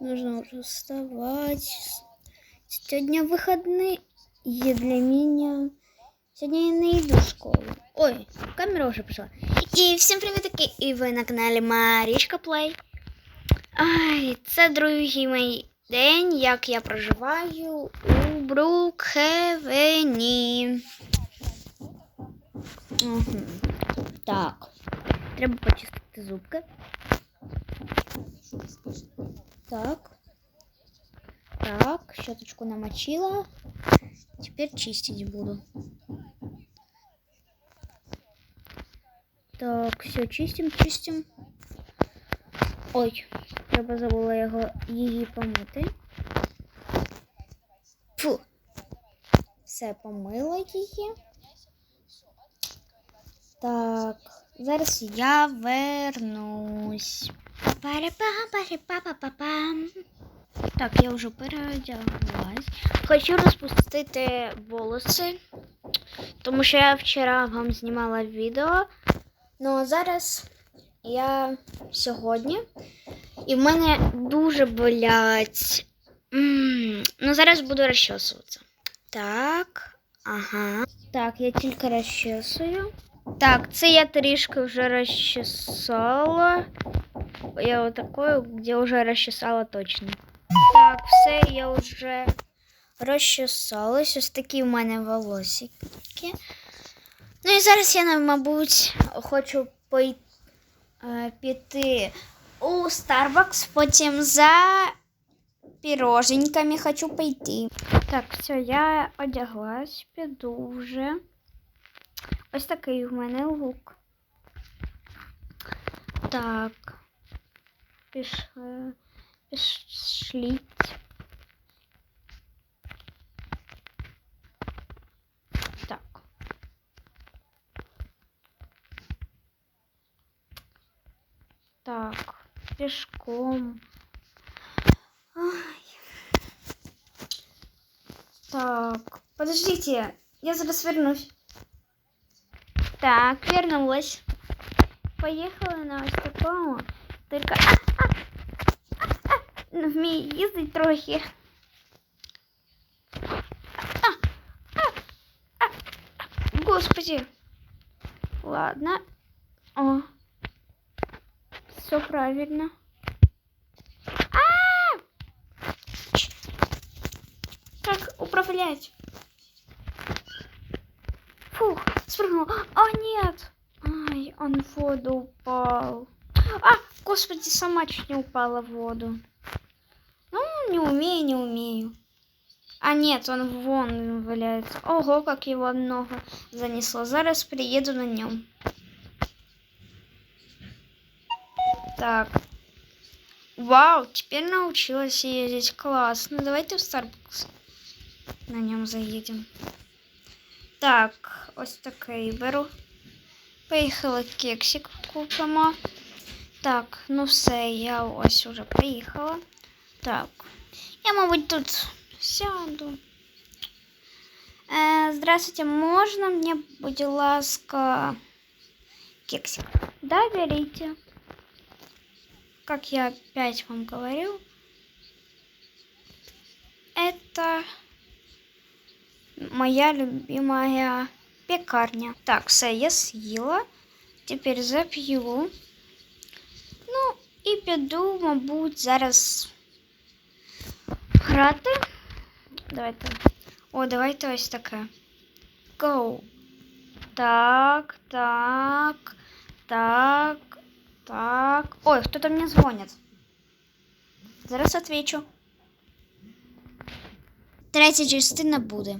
Нужно уже вставать. Сегодня выходные для меня. Сегодня я не иду в школу. Ой, камера уже пришла. І всім привітки! І ви на каналі Марічка Плей. Ай, це другий мій день, як я проживаю у Брукхевені. Угу. Так. Треба почистити зубки. Так. Так, щеточку намочила. Теперь чистить буду. Так, все, чистим, чистим. Ой, треба забула його її помити. Фу. Все, помила її. Так, зараз я вернусь. Па-па-па-па-па-па-пам. Так, я вже переодяглась. Хочу розпустити волоси, тому що я вчора вам знімала відео. Ну а зараз я сьогодні. І в мене дуже болять. Ну, зараз буду розчесуватися. Так, ага. Так, я тільки розчесую. Так, це я трішки вже розчесала. Я вот такую, где уже расчесала точно. Так, все, я вже розчесалась. Ось такі в мене волосики. Ну і зараз я, мабуть, хочу пой- е, піти у Starbucks, потім за піроженьками хочу пойти. Так, все, я одяглась, піду вже. Ось такий в мене лук. Так. Пішли. Пішліть. Так. Так, пішком. Ай. Так, подождите, я зараз вернусь. Так, вернулась. Поехала на ось такому. Только не вмію їздити трохи. А, а, а, а. Господи. Ладно. О. Все правильно. А! Как управлять? Фух, спрыгнул. О, нет. Ай, он в воду упал. А, господи, сама чуть не упала в воду. Ну, не умею, не умею. А нет, он вон валяется. Ого, как его много занесло. Зараз приеду на нем. Так. Вау, теперь научилась ездить. Классно. Давайте в Starbucks на нем заедем. Так, ось такий беру. Поїхала кексик купимо. Так, ну все, я ось уже приїхала. Так. Я, мабуть, тут сяду. Э, здравствуйте, можно мне, будь ласка, кексик? Да, берите. Как я опять вам говорил, это моя любимая пекарня. Так, все, я съїла. Тепер зап'ю. І піду, мабуть, зараз грати. Давайте. О, давайте ось таке. Go. Так, так, так, так. Ой, кто-то мне звонит. Зараз отвечу. Третя частина буде.